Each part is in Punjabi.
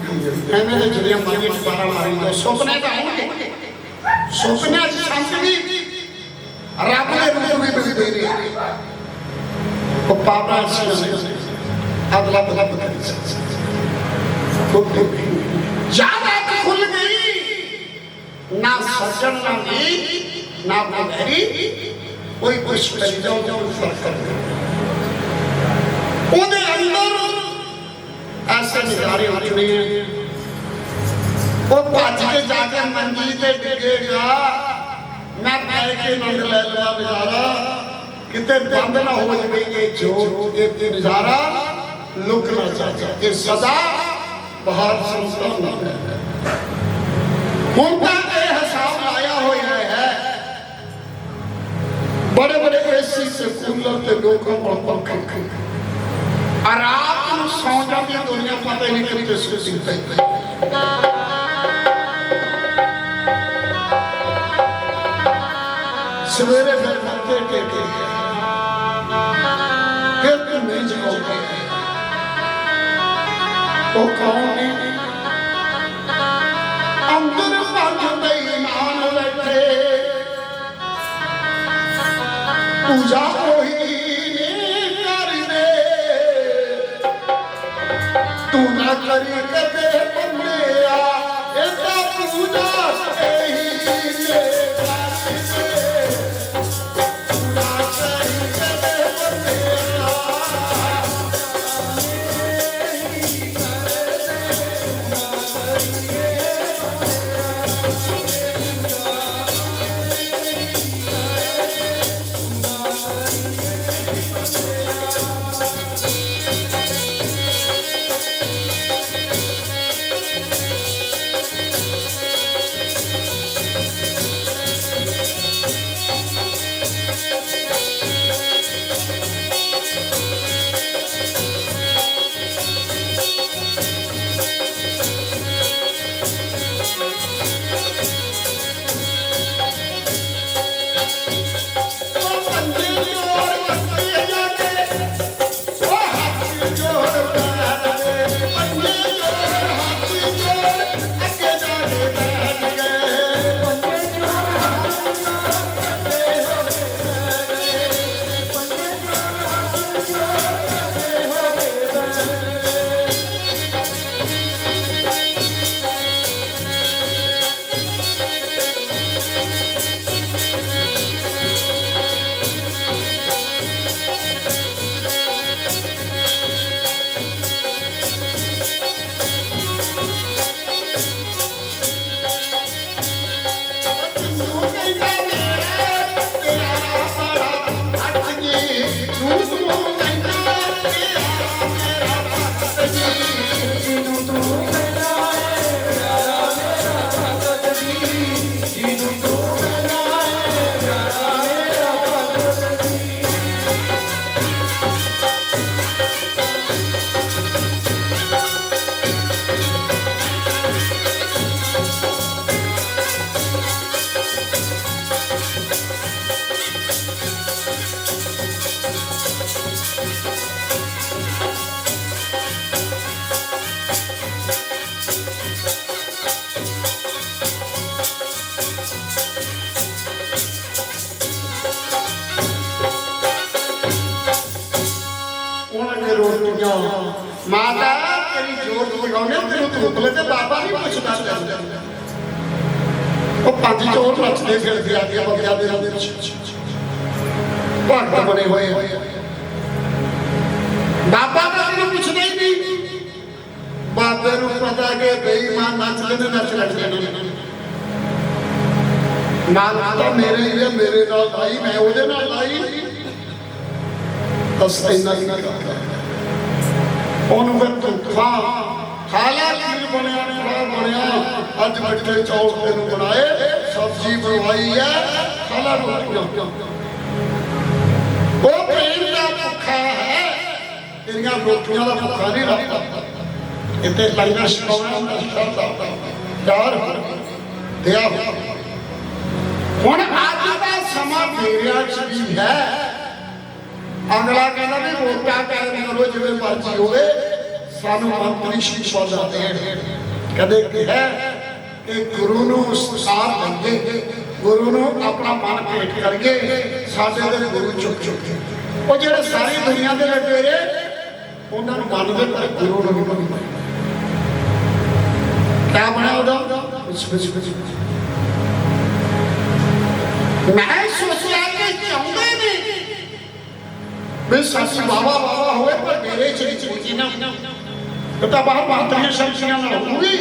ਇਹ ਅੱਖ ਐਵੇਂ ਦੇ ਜਿਹੜੀਆਂ ਮਾਰੀਆਂ ਦੁਬਾਰਾ ਮਾਰੀ ਦੋ ਸੁਪਨੇ ਤਾਂ ਆਉਣਗੇ ਸੁਪਨਿਆਂ ਚ ਸੰਤ ਵੀ ਰੱਬ ਦੇ ਰੂਪ ਵੀ ਮਿਲਦੇ ਨੇ ਉਹ ਪਾਪਾ ਸੀ ਅਦਲਾ ਬਦਲਾ ਕਰੀ ਜ਼ਿਆਦਾ ਖੁੱਲ ਗਈ ਨਾ ਸੱਜਣ ਨਾ ਨੀ ਨਾ ਬਗੈਰੀ ਕੋਈ ਕੁਛ ਪੈਦਾ ਜੋ ਫ਼ਰਕ ਕਰ ਉਹਦੇ ਅੰਦਰ ਐਸੇ ਨਜ਼ਾਰੇ ਉੱਠਣੇ ਉਹ ਭੱਜ ਕੇ ਜਾ ਕੇ ਮੰਜੀ ਤੇ ਡਿੱਗੇਗਾ ਮੈਂ ਬੈ ਕੇ ਨੰਦ ਲੈ ਲਿਆ ਨਜ਼ਾਰਾ ਕਿਤੇ ਬੰਦ ਨਾ ਹੋ ਜਵੇ ਇਹ ਜੋਤ, ਇਹ ਨਜ਼ਾਰਾ ਲੁਕ ਨਾ ਜਾਏ ਇਹ ਸਦਾ ਬਾਹਰ ਸੰਸਾਰ ਨਾ ਹੁਣ ਤਾਂ ਇਹ ਹਿਸਾਬ ਲਾਇਆ ਹੋਇਆ ਹੈ। ਬੜੇ ਬੜੇ ਏਸੀ ਸੇ ਕੂਲਰ ਤੇ ਲੋਕਾਂ ਕੋਲ ਪੰਖੇ। ਆ ਸੌਂ ਜਾਂਦੀ ਦੁਨੀਆ ਪਤਾ ਹੀ ਨਹੀਂ ਕਿੱਥੇ ਸੁੱਤੀ ਪਈ ਸਵੇਰੇ ਫਿਰ ਮੱਥੇ ਟੇਕੇ ਫਿਰ ਤੂੰ ਨਹੀਂ ਜਾਓਗੇ ਉਹ ਕੌਣ ਨੇ ਅੰਦਰ ਪੰਜ ਬੇਈਮਾਨ ਬੈਠੇ। ਪੂਜਾ ਪੂਜਾ ਇਹੀ ਮਾਤਾ ਤੇਰੀ ਜੋਤ ਤੈਨੂੰ ਤੋਤਲੇ ਤੇ ਬਾਬਾ ਨਹੀਂ ਪੁੱਛਦਾ ਜਾਂਦਾ ਉਹ ਪੰਜ ਚੋਰ ਨੱਚਦੇ ਫਿਰਦੇ ਆ ਗਿਆ ਬੰਦਿਆਂ ਦੇ ਵਿੱਚ ਭਗਤ ਬਣੇ ਹੋਏ ਬਾਬਾ ਤਾਂ ਤੈਨੂੰ ਪੁੱਛਦਾ ਹੀ ਨਹੀਂ। ਬਾਬੇ ਨੂੰ ਪਤਾ ਕਿ ਬੇਈਮਾਨ ਨੱਚਦੇ ਨੇ ਨੱਚ ਲੈਂਦੇ ਨੇ। ਨਾਲ ਤਾਂ ਮੇਰੇ ਹੀ ਆ, ਮੇਰੇ ਨਾਲ ਲਾਈ ਮੈਂ ਉਹਦੇ ਨਾਲ ਲਾਈ ਬਸ ਇੰਨਾ ਹੀ ਕਰਦਾ। ਉਹਨੂੰ ਫਿਰ ਤੂੰ ਖਾਲਾ ਕੀ ਬਣਿਆ ਖਾ ਬਣਿਆ। ਅੱਜ ਮਿੱਠੇ ਚੌਲ ਤੈਨੂੰ ਬਣਾਏ, ਸਬਜ਼ੀ ਬਣਵਾਈ ਹੈ ਖਾਲਾ ਰੋਟੀਆਂ। ਉਹ ਪ੍ਰੇਮ ਦਾ ਭੁੱਖਾ ਹੈ, ਤੇਰੀਆਂ ਰੋਟੀਆਂ ਦਾ ਭੁੱਖਾ ਨਹੀਂ ਰੱਖਦਾ ਇੱਥੇ ਲੰਗਰ ਛਕਾਉਣਾ ਹੁੰਦਾ ਸ਼ਰਦਾ ਯਾਰ ਦਿਆ ਹੁਣ ਅੱਜ ਦਾ ਸਮਾਂ ਫੇਰਿਆ ਚ ਵੀ ਹੈ। ਅਗਲਾ ਕਹਿੰਦਾ ਵੀ ਵੋਟਾਂ ਕਾਇਮ ਕਰੋ ਜਿਵੇਂ ਮਰਜ਼ੀ ਹੋਵੇ ਸਾਨੂੰ ਮੰਤਰੀ ਸ਼ਿਕਸ਼ਾ ਦੇਣ ਕਦੇ ਕਿਹਾ ਕਿ ਗੁਰੂ ਨੂੰ ਉਸਤਾਦ ਮੰਗੇ ਗੁਰੂ ਨੂੰ ਆਪਣਾ ਮਨ ਭੇਟ ਕਰਕੇ ਸਾਡੇ ਦੇ ਗੁਰੂ ਚੁੱਕ ਚੁੱਕੇ ਉਹ ਜਿਹੜੇ ਸਾਰੀ ਦੁਨੀਆ ਦੇ ਲਟੇਰੇ ਉਹਨਾਂ ਨੂੰ ਮੰਨਦੇ ਪਰ ਗੁਰੂ ਨੂੰ ਨਹੀਂ ਮੰਨਦੇ ਕਿਆ ਬਣਿਆ ਉਹਦਾ? ਮੈਂ ਸੋਚਿਆ ਵੀ ਸੱਸ ਬਾਬਾ ਬਾਬਾ ਹੋਵੇ ਪਰ ਮੇਰੇ ਚ ਵਿੱਚ ਜੀ ਨਾ। ਇਹ ਤਾਂ ਬਾਹਰ ਮਾਤਰੀਆਂ ਸ਼ਮਸ਼ੀਆਂ ਨਾਲ ਹੋਊਗੀ।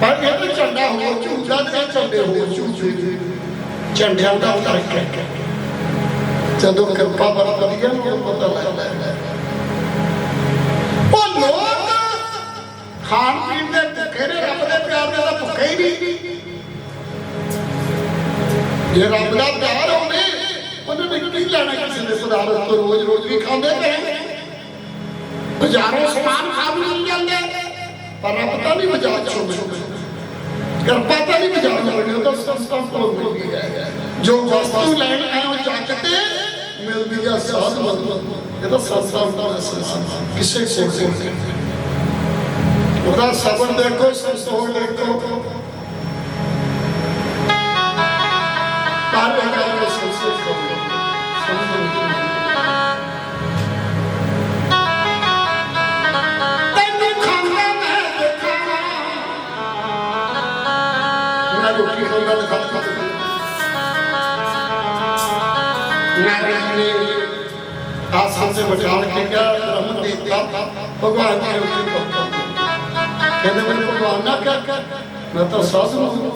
ਪਰ ਇਹ ਤਾਂ ਝੰਡਾ ਹੋ ਝੂਠਾ ਤੇ ਝੰਡੇ ਹੋ ਝੂਠੇ। ਝੰਡਿਆਂ ਦਾ ਫ਼ਰਕ ਹੈ ਜਦੋਂ ਕਿਰਪਾ ਵਰਤਦੀ ਹੈ ਨੂੰ ਪਤਾ ਲੱਗਦਾ ਹੈ ਉਹ ਲੋਕ ਖਾਣ ਪੀਣ ਦੇ ਭੁੱਖੇ ਨੇ, ਰੱਬ ਦੇ ਪਿਆਰ ਦੇ ਭੁੱਖੇ ਹੀ ਨਹੀਂ। ਜੇ ਰੱਬ ਦਾ ਪਿਆਰ ਹੋਵੇ ਕੀ ਲੈਣਾ ਕਿਸੇ ਦੇ ਪਦਾਰਥ ਤੋਂ ਰੋਜ਼ ਰੋਜ਼ ਵੀ ਖਾਂਦੇ ਪਏ ਬਾਜ਼ਾਰੋਂ ਸਮਾਨ ਖਾ ਵੀ ਨਹੀਂ ਜਾਂਦੇ। ਪਰ ਰੱਬ ਤਾਂ ਨਹੀਂ ਬਾਜ਼ਾਰ ਚੋਂ ਕਿਰਪਾ ਤਾਂ ਨਹੀਂ ਬਾਜ਼ਾਰ ਚੋਂ ਉਹ ਤਾਂ ਸਸਤਾ ਤੋਂ ਮਿਲਦੀ ਹੈ ਜੋ ਵਸਤੂ ਲੈਣ ਆਇਓ ਚੱਕ ਤੇ ਮਿਲਦੀ ਆ, ਸਾਧ ਮੰਦ ਇਹ ਤਾਂ ਸਸਤਾ ਹੁੰਦਾ ਕਿਸੇ ਕੋਲ ਉਹਦਾ ਸਬਰ ਦੇਖੋ ਸੰਤੋਖ ਦੇਖੋ। ਮੈਂ ਰੋਟੀ ਖਾਂਦਾ ਤੇ ਖਾ ਖਾ ਨੇ ਆਸਾਂ ਸੇ ਬਚਾਣ ਕੇ ਕਿਹਾ ਰਮਨ ਦੇਤਾ ਭਗਵਾਨ ਦੀ ਰੋਟੀ ਕਹਿੰਦੇ ਮੈਨੂੰ ਭਗਵਾਨ ਨਾ ਕਰ ਮੈਂ ਤਾਂ ਸਾਧੂ ਹਾਂ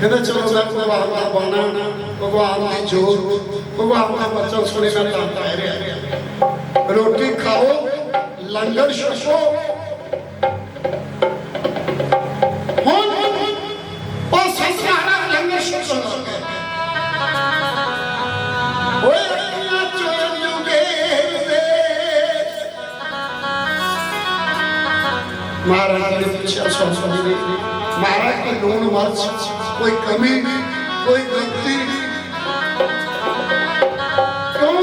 ਕਹਿੰਦੇ ਚਲੋ ਮੈਂ ਭਗਵਾਨ ਦਾ ਬਾਣਾ ਭਗਵਾਨ ਦੀ ਜੋਤ ਭਗਵਾਨ ਦਾ ਬਚਨ ਸੁਣੇ ਮੈਂ ਤਾਂ ਪੈ ਰਿਹਾ ਰੋਟੀ ਖਾਓ ਲੰਗਰ ਛਕੋ ਮਹਾਰਾਜ ਨੇ ਪੁੱਛਿਆ ਸੋਸੋ ਜੀ ਮਹਾਰਾਜ ਕੀ ਲੂਣ ਮਰਚ ਕੋਈ ਕਮੀ ਕੋਈ ਗਲਤੀ। ਕਿਉਂ?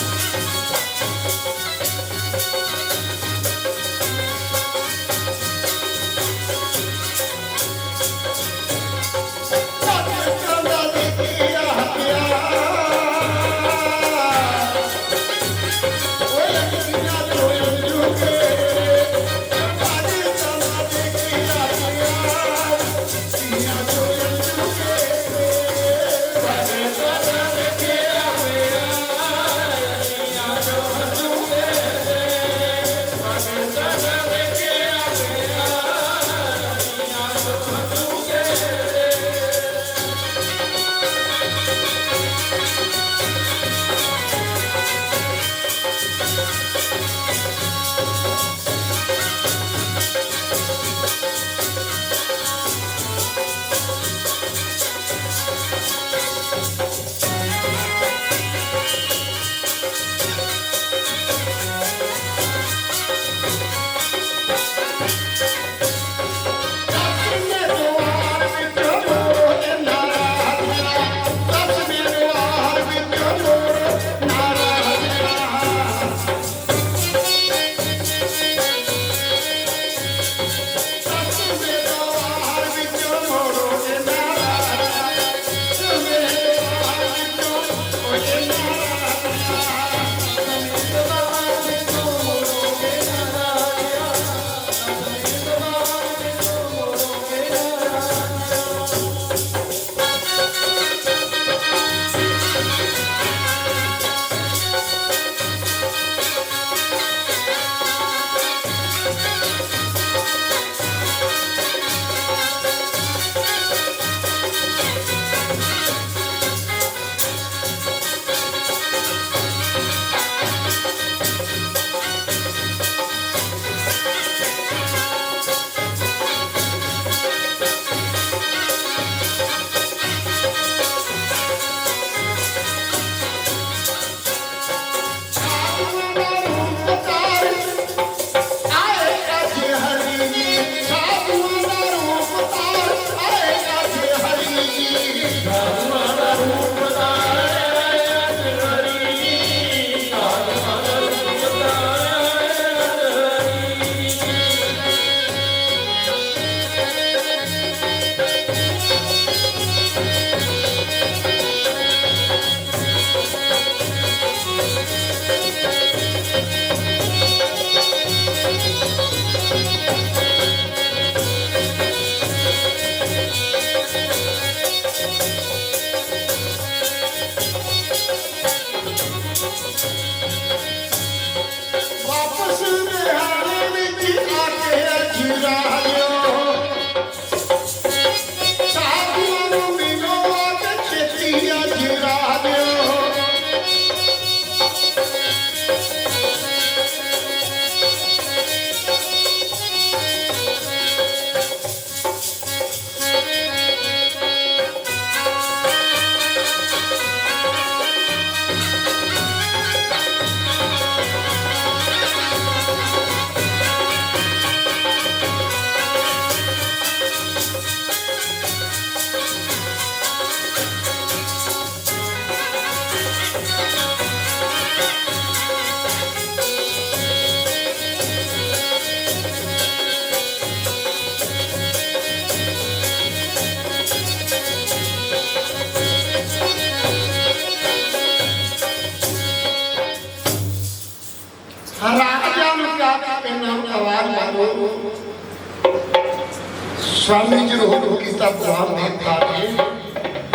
ਕੀਤਾ ਭਗਵਾਨ ਦੇਵਤਾ ਨੇ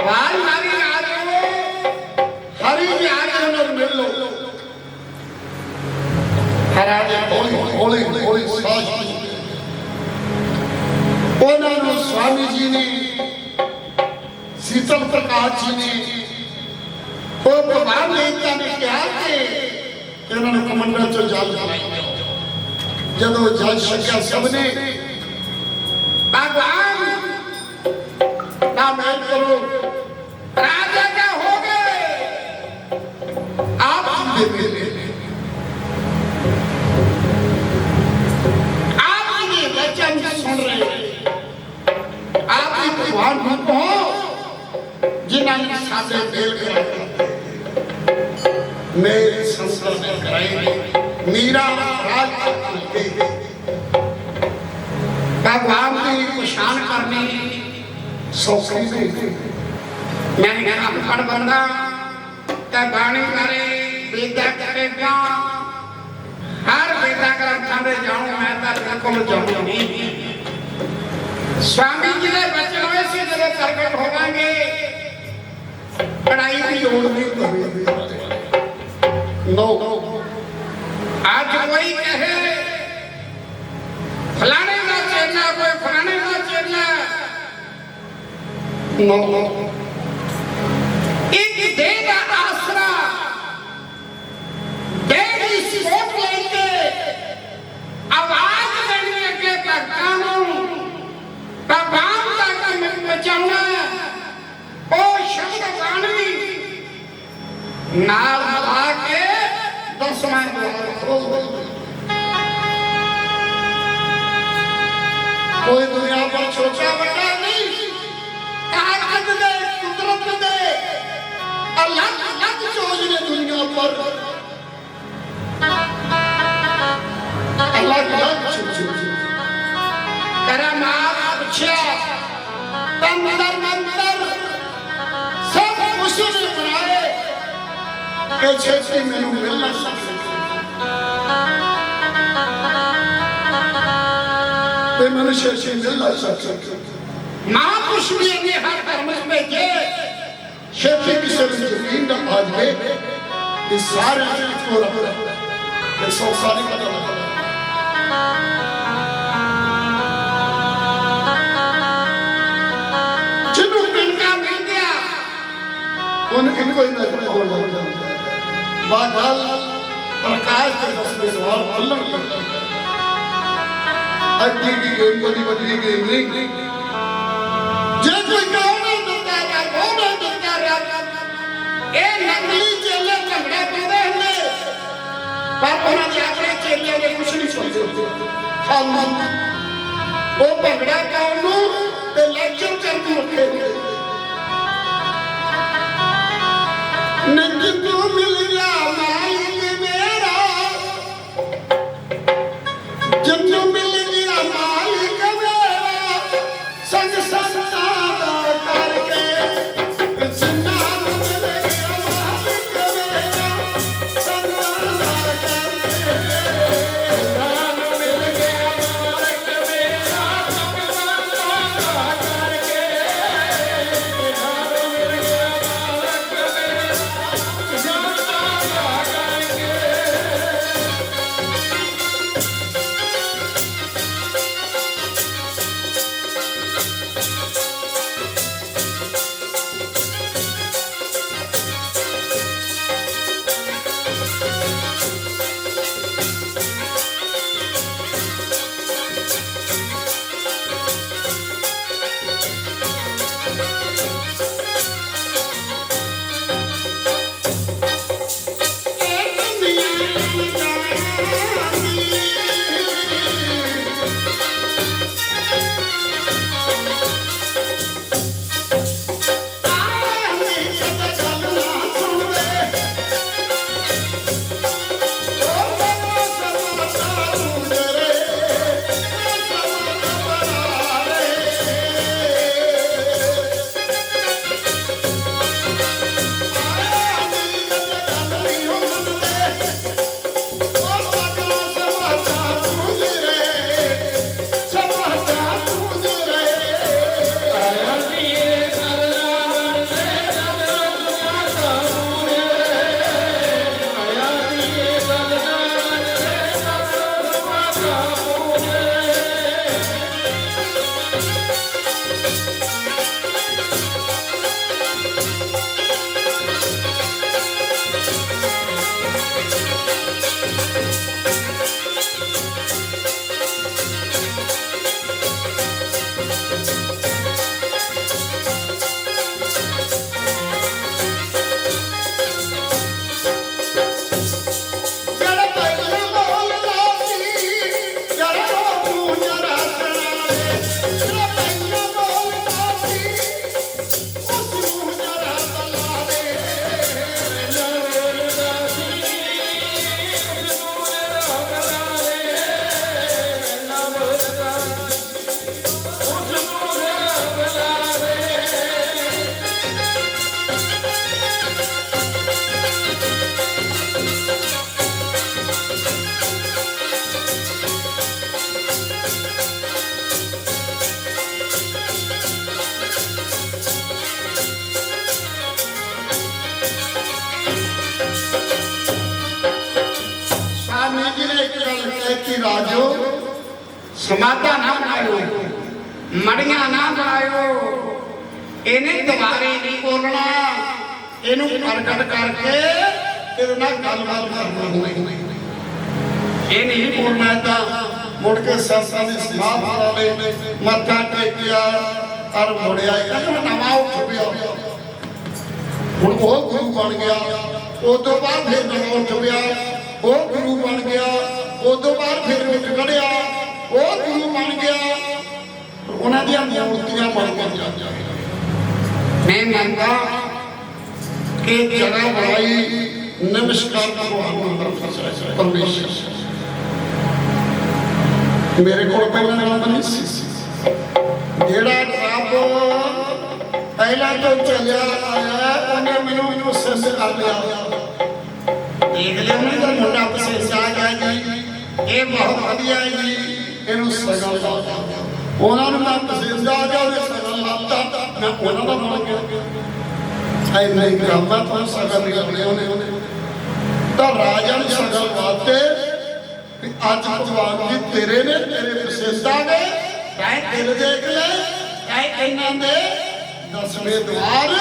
ਵਾਲ ਮਾਰੀ ਆ ਜਾਓ। ਹਰੀ ਜੀ ਆ ਕੇ ਉਹਨਾਂ ਨੂੰ ਮਿਲ ਲਓ। ਹਰਾਜੇ ਹੌਲੀ ਹੌਲੀ ਹੌਲੀ ਸਾਜ ਉਹਨਾਂ ਨੂੰ ਸਵਾਮੀ ਜੀ ਨੇ ਸੀਤਲ ਪ੍ਰਕਾਸ਼ ਜੀ ਨੇ ਉਹ ਭਗਵਾਨ ਦੇਵਤਾ ਨੇ ਕਿਹਾ ਕਿ ਉਹਨਾਂ ਨੂੰ ਕਮੰਡਲ ਚੋਂ ਜਲ ਜਾਓ। ਜਦੋਂ ਜਲ ਛਕਿਆ ਸਭ ਨੇ ਭਗਵਾਨ! ਰਾਜਾ ਕਾ ਹੋ ਗਏ ਆਪ ਜੀ ਦੇ ਮੇਲੇ ਆਪ ਜੀ ਦੇ ਵਚਨ ਸੁਣ ਰਹੇ ਨੇ। ਆਪ ਹੀ ਭਗਵਾਨ ਰੂਪ ਹੋ ਜਿਨ੍ਹਾਂ ਨੇ ਸਾਡੇ ਦਿਲ ਕਰਾਏ ਮੇਰੇ ਸੰਸਕਾਰ ਦੇ ਕਰਾਏ ਨੇ ਮੀਰਾ ਰਾਜ ਕਰਤੇ ਭਗਵਾਨ ਦੀ ਪਛਾਣ ਕਰਨੀ ਸੌਖੀ ਨਹੀਂ ਮੈਂ ਅਨਪੜ ਬੰਦਾ, ਤੇ ਬਾਣੀ ਕਰੇ ਬੇਦਾ ਕਰੇਗਾ ਹਰ ਬੇਦਾ ਗ੍ਰੰਥਾਂ ਦੇ ਜਾਣੂ ਮੈਂ ਤਾਂ ਬਿਲਕੁਲ ਜਾਣੂ ਨਹੀਂ। ਸਵਾਮੀ ਜੀ ਦੇ ਬਚਨ ਹੋਏ ਸੀ, ਜਦੋਂ ਪ੍ਰਗਟ ਹੋਵਾਂਗੇ ਪੜਾਈ ਦੀ ਲੋੜ ਨਹੀਂ ਪਵੇਗੀ ਨੋ। ਅੱਜ ਕੋਈ ਕਹੇ, ਫਲਾਣੇ ਦਾ ਚੇਲਾ ਕੋਈ ਫਲਾਣੇ ਦਾ ਚੇਲਾ। ਨੋ। ਇੱਕ ਕੰਮ ਬਚਾਉਣਾ ਉਹ ਸ਼ਬਦ ਬਾਣੀ ਨਾਲ ਮਿਲਾ ਕੇ ਦਸਵਾਂ ਕੋਈ ਦੁਨੀਆ ਪਰ ਛੋਟਾ ਵੱਡਾ ਨਹੀਂ ਤਾਕਤ ਦੇ ਕੁਦਰਤ ਦੇ ਅਲੱਗ ਅਲੱਗ ਚੋਜ ਨੇ ਦੁਨੀਆ ਪਰ ਅਲੱਗ ਅਲੱਗ ਚੋਜ ਤੇਰਾ ਮਾਂ ਪੁੱਛਿਆ ਤੰਦਰ ਮੰਦਰ ਸਭ ਕੁਛ ਨੇ ਬਣਾਏ ਕਿ ਛੇਤੀ ਮੈਨੂੰ ਮਿਲ ਨਾ ਸਕੇ ਤੇ ਮੈਨੂੰ ਛੇਤੀ ਮਿਲ ਨਾ ਸਕੇ ਮਾਂ ਪੁੱਛਦੀ ਨੇ ਹਰ ਧਰਮ ਵਿੱਚ ਭੇਜੇ ਛੇਤੀ ਕਿਸੇ ਨੂੰ ਜ਼ਮੀਨ ਦਾ ਆ ਜਾਵੇ ਇਹ ਸਾਰੇ ਇੱਕੋ ਰੱਬ ਇਹ ਸੌ ਸਾਰੀ ਪਤਾ ਆਪਣੇ ਚੇਲਿਆਂ ਦੇ ਕੁਛ ਨਹੀਂ ਸੁਣਦੇ ਖਾਲੀ ਉਹ ਭੰਗੜਾ ਪਾਉਣ ਨੂੰ ਤੇ ਲੈਕਚਰ ਕਰਨ ਨੂੰ ਰੱਖੇ ਹੁੰਦੇ। ਨੰਦ ਸਮਾਧਾ ਨਾ ਬਣਾਇਓ। ਮੜੀਆਂ ਨਾ ਬਣਾਇਓ। ਇਹਨੇ ਦੁਬਾਰੇ ਨਹੀਂ ਬੋਲਣਾ। ਇਹਨੂੰ ਪ੍ਰਗਟ ਕਰਕੇ ਇਹਦੇ ਨਾਲ ਗੱਲਬਾਤ ਕਰਨਾ ਹੋਵੇ। ਇਹ ਨਹੀਂ ਬੋਲਣਾ ਤਾਂ ਮੁੜ ਕੇ ਸੰਸਾਂ ਦੀ ਸਮਾਧ ਵਾਲੇ ਮੱਥਾ ਟੇਕਿਆ ਔਰ ਮੁੜਿਆ ਕਹਿੰਦਾ ਨਵਾਂ ਉੱਠ ਪਿਆ। ਹੁਣ ਉਹ ਗੁਰੂ ਬਣ ਗਿਆ। ਉਸ ਤੋਂ ਬਾਅਦ ਫਿਰ ਨਵਾਂ ਉੱਠ ਪਿਆ। ਉਹ ਗੁਰੂ ਬਣ ਗਿਆ। ਉਸ ਤੋਂ ਬਾਅਦ ਫਿਰ ਉੱਠ ਖੜਿਆ। ਉਹ ਗੁਰੂ ਬਣ ਗਿਆ। ਉਹਨਾਂ ਦੀਆਂ ਮੂਰਤੀਆਂ ਬਣ ਗਈਆਂ ਮੈਂ ਮੰਨਦਾ ਕਿ ਜਗ੍ਹਾ ਬਣਾਈ। ਨਮਸਕਾਰ ਭਗਵਾਨ ਨੂੰ ਅੰਦਰ ਪਰਮੇਸ਼ਰ ਮੇਰੇ ਕੋਲ ਪਹਿਲਾਂ ਨਾਮ ਨਹੀਂ ਸੀ। ਜਿਹੜਾ ਰੱਬ ਪਹਿਲਾਂ ਤੋਂ ਚੱਲਿਆ ਆਇਆ ਉਹਨੇ ਮੈਨੂੰ ਮੈਨੂੰ ਸੰਸ ਕਰ ਲਿਆ। ਦੇਖ ਲਿਆ ਉਹਨੇ ਤਾਂ ਮੁੰਡਾ ਪਸੰਦ ਆ ਗਿਆ ਜੀ। ਇਹ ਬਹੁਤ ਵਧੀਆ ਜੀ। ਇਹਨੂੰ ਸਗਲ ਦਾ ਉਹਨਾਂ ਨੂੰ ਮੈਂ ਪਸੰਦ ਆ ਗਿਆ ਉਹਨੇ ਸਗਲ ਲਾਤਾ। ਮੈਂ ਉਹਨਾਂ ਦਾ ਬਣ ਗਿਆ। ਐ ਨਹੀਂ ਕਰਦਾ ਤਾਂ ਸਗਲ ਕਰ ਲਿਆ ਉਹਨੇ। ਤਾਂ ਰਾਜਾ ਨੇ ਸਗਲ ਵਾਤੇ ਵੀ ਅੱਜ ਭਗਵਾਨ ਜੀ ਤੇਰੇ ਨੇ ਤੇਰੇ ਪਸੰਦ ਗਏ ਚਾਹੇ ਦਿਲ ਦੇਖ ਲੈ ਚਾਹੇ ਇਹਨਾਂ ਦੇ। ਦਸਵੇਂ ਦਵਾਰ।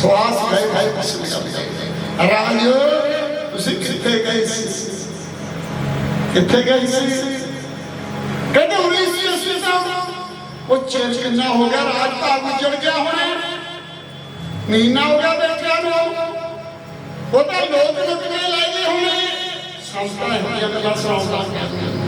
ਸਵਾਸ ਗਏ ਭਾਈ ਪਸੰਦ ਆ ਗਏ ਰਾਜੋ ਤੁਸੀਂ ਕਿੱਥੇ ਗਏ ਸੀ? ਕਿੱਥੇ ਗਏ ਸੀ? ਕਹਿੰਦੇ ਹੁਣੇ ਸੀ ਅਸੀਂ ਤਾਂ ਉਹ ਚੇਂਜ ਕਿੰਨਾ ਹੋ ਗਿਆ ਰਾਜ ਭਾਗ ਉੱਜੜ ਗਿਆ ਹੁਣ। ਮਹੀਨਾ ਹੋ ਗਿਆ ਬੈਠਿਆ ਨੂੰ। ਉਹ ਤਾਂ ਲੋਕ ਲੁਕਣੇ ਲਾਏ ਹੋਣੇ। ਸੰਸਥਾ ਇਹੋ ਗੱਲਾਂ ਸੁਣਾਉਂਦਾ। ਪਹਿਲਾ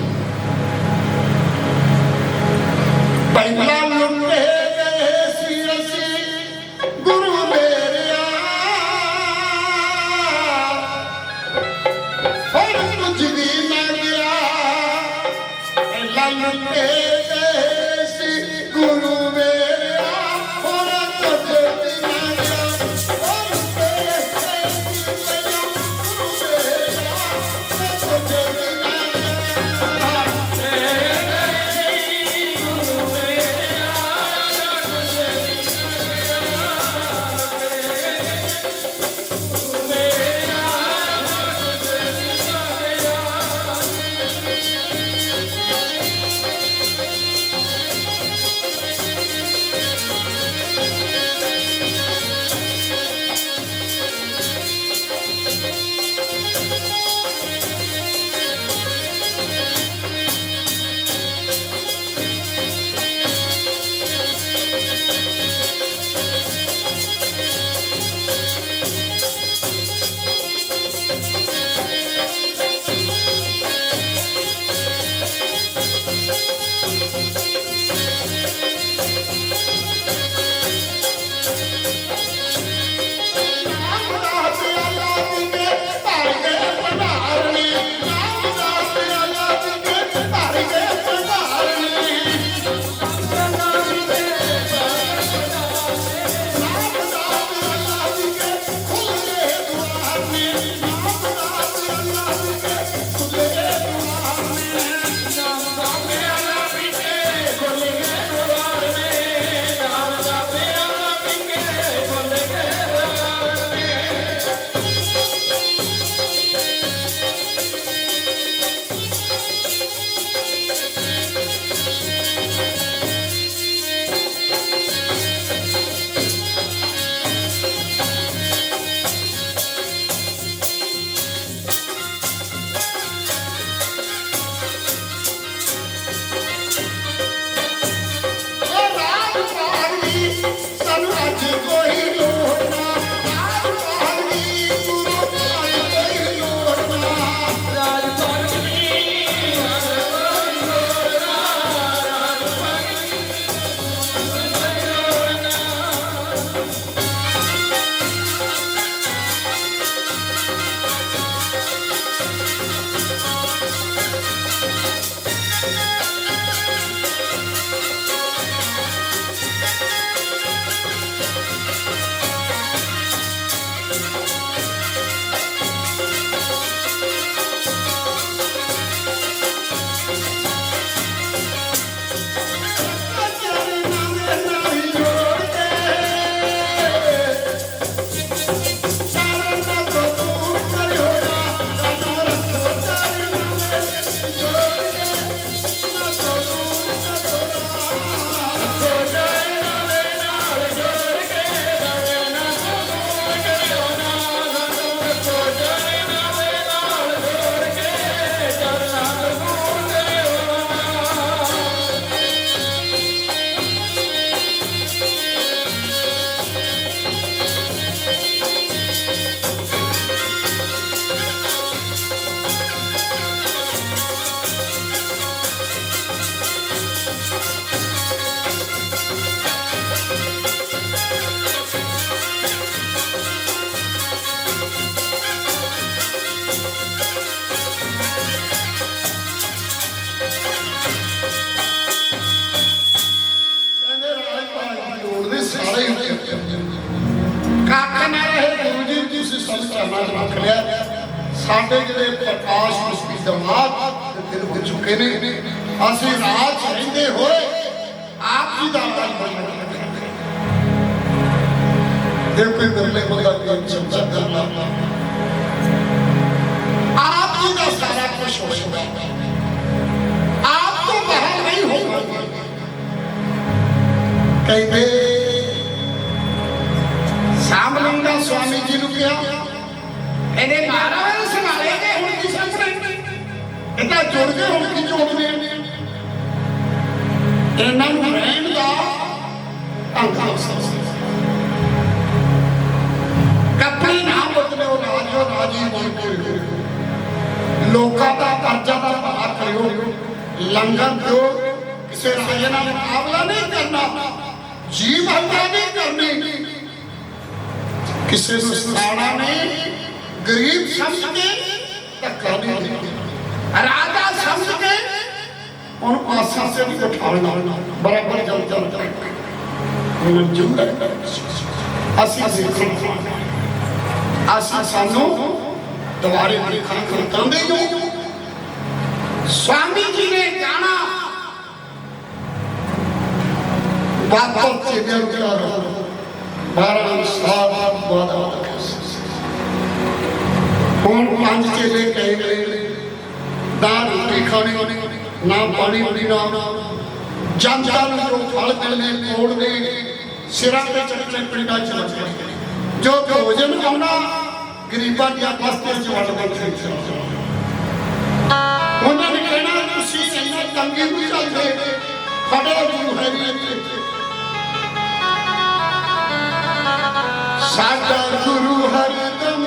ਜੀ ਦਾ ਸਾਰਾ ਕੁਝ ਹੋਏਗਾ ਆਪ ਤੋਂ ਬਾਹਰ ਨਹੀਂ ਹੋਊਗਾ ਕਹਿੰਦੇ ਸਾਮਲਿੰਗਾ ਸਵਾਮੀ ਜੀ ਮਹਾਰਾਜ ਸੰਭਾਲੇ ਗਏ ਹੁਣ ਕੀ ਸੰਭਲੇ ਇਹ ਜੁੜ ਗਏ ਹੁਣ ਕੀ ਜੋੜਦੇ ਇਹਨਾਂ ਨੂੰ ਰਹਿਣ ਦਾ ਅੰਕਲ ਕੱਪੜੇ ਨਾ ਬਦਲੇ ਉਹ ਰਾਜੋ ਰਾਜੀ ਬਣ ਕੇ ਲੋਕਾਂ ਦਾ ਕਰਜ਼ਾ ਦਾ ਭਾਰ ਕਰਿਓ। ਲੰਗਰ ਦਿਓ। ਕਿਸੇ ਰਾਜੇ ਨਾਲ ਮੁਕਾਬਲਾ ਨਹੀਂ ਕਰਨਾ। ਜੀ ਹੱਲਾ ਨਹੀਂ ਕਰਨੀ। ਕਿਸੇ ਨੂੰ ਸਤਾਣਾ ਨਹੀਂ, ਗਰੀਬ ਸਮਝ ਕੇ ਧੱਕਾ ਨਹੀਂ ਦੇਣਾ। ਰਾਜਾ ਸਮਝ ਕੇ ਉਹਨੂੰ ਆਸਾ ਸੇ ਵੀ ਉਠਾਉਣਾ ਬਰਾਬਰ ਜਲ ਜਲ ਕਰ ਮਨਜ਼ੂਰ ਅਸੀਂ ਦੇਖੋ ਅਸੀਂ ਸਾਨੂੰ ਦੁਬਾਰੇ ਦੇਖਣ ਖਲਕਾਉਂਦੇ ਜੋ ਸਵਾਮੀ ਜੀ ਨੇ ਜਾਣਾ। ਵਾਪਸ ਚੇਲੇ ਉਤਾਰੋ ਬਾਰਾਂ ਸਾਲ ਬਾਅਦ ਹੁਣ ਪੰਜ ਚੇਲੇ ਕਹੇ ਗਏ ਨਾ ਰੋਟੀ ਖਾਣੀ, ਨਾ ਪਾਣੀ ਪੀਣਾ। ਜਨਤਾ ਨੂੰ ਜੋ ਫਲ ਮਿਲਨੇ ਕੋੜ ਦੇ ਸਿਰਾਂ ਤੇ ਚੱਕਣੇ ਪਿੰਡਾਂ ਚ ਜੋ ਭੋਜਨ ਆਉਣਾ ਗਰੀਬਾਂ ਦੀਆਂ ਬਸਤੀਆਂ ਚ ਵੰਡ ਵੰਡ ਕੇ ਉਹਨਾਂ ਨੇ ਕਹਿਣਾ ਤੁਸੀਂ ਇੰਨਾ ਤੰਗੀ ਨੂੰ ਚੱਲਦੇ ਸਾਡਾ ਗੁਰੂ ਹੈ ਨਹੀਂ ਇੱਥੇ ਸਾਡਾ ਗੁਰੂ ਹਰਦਮ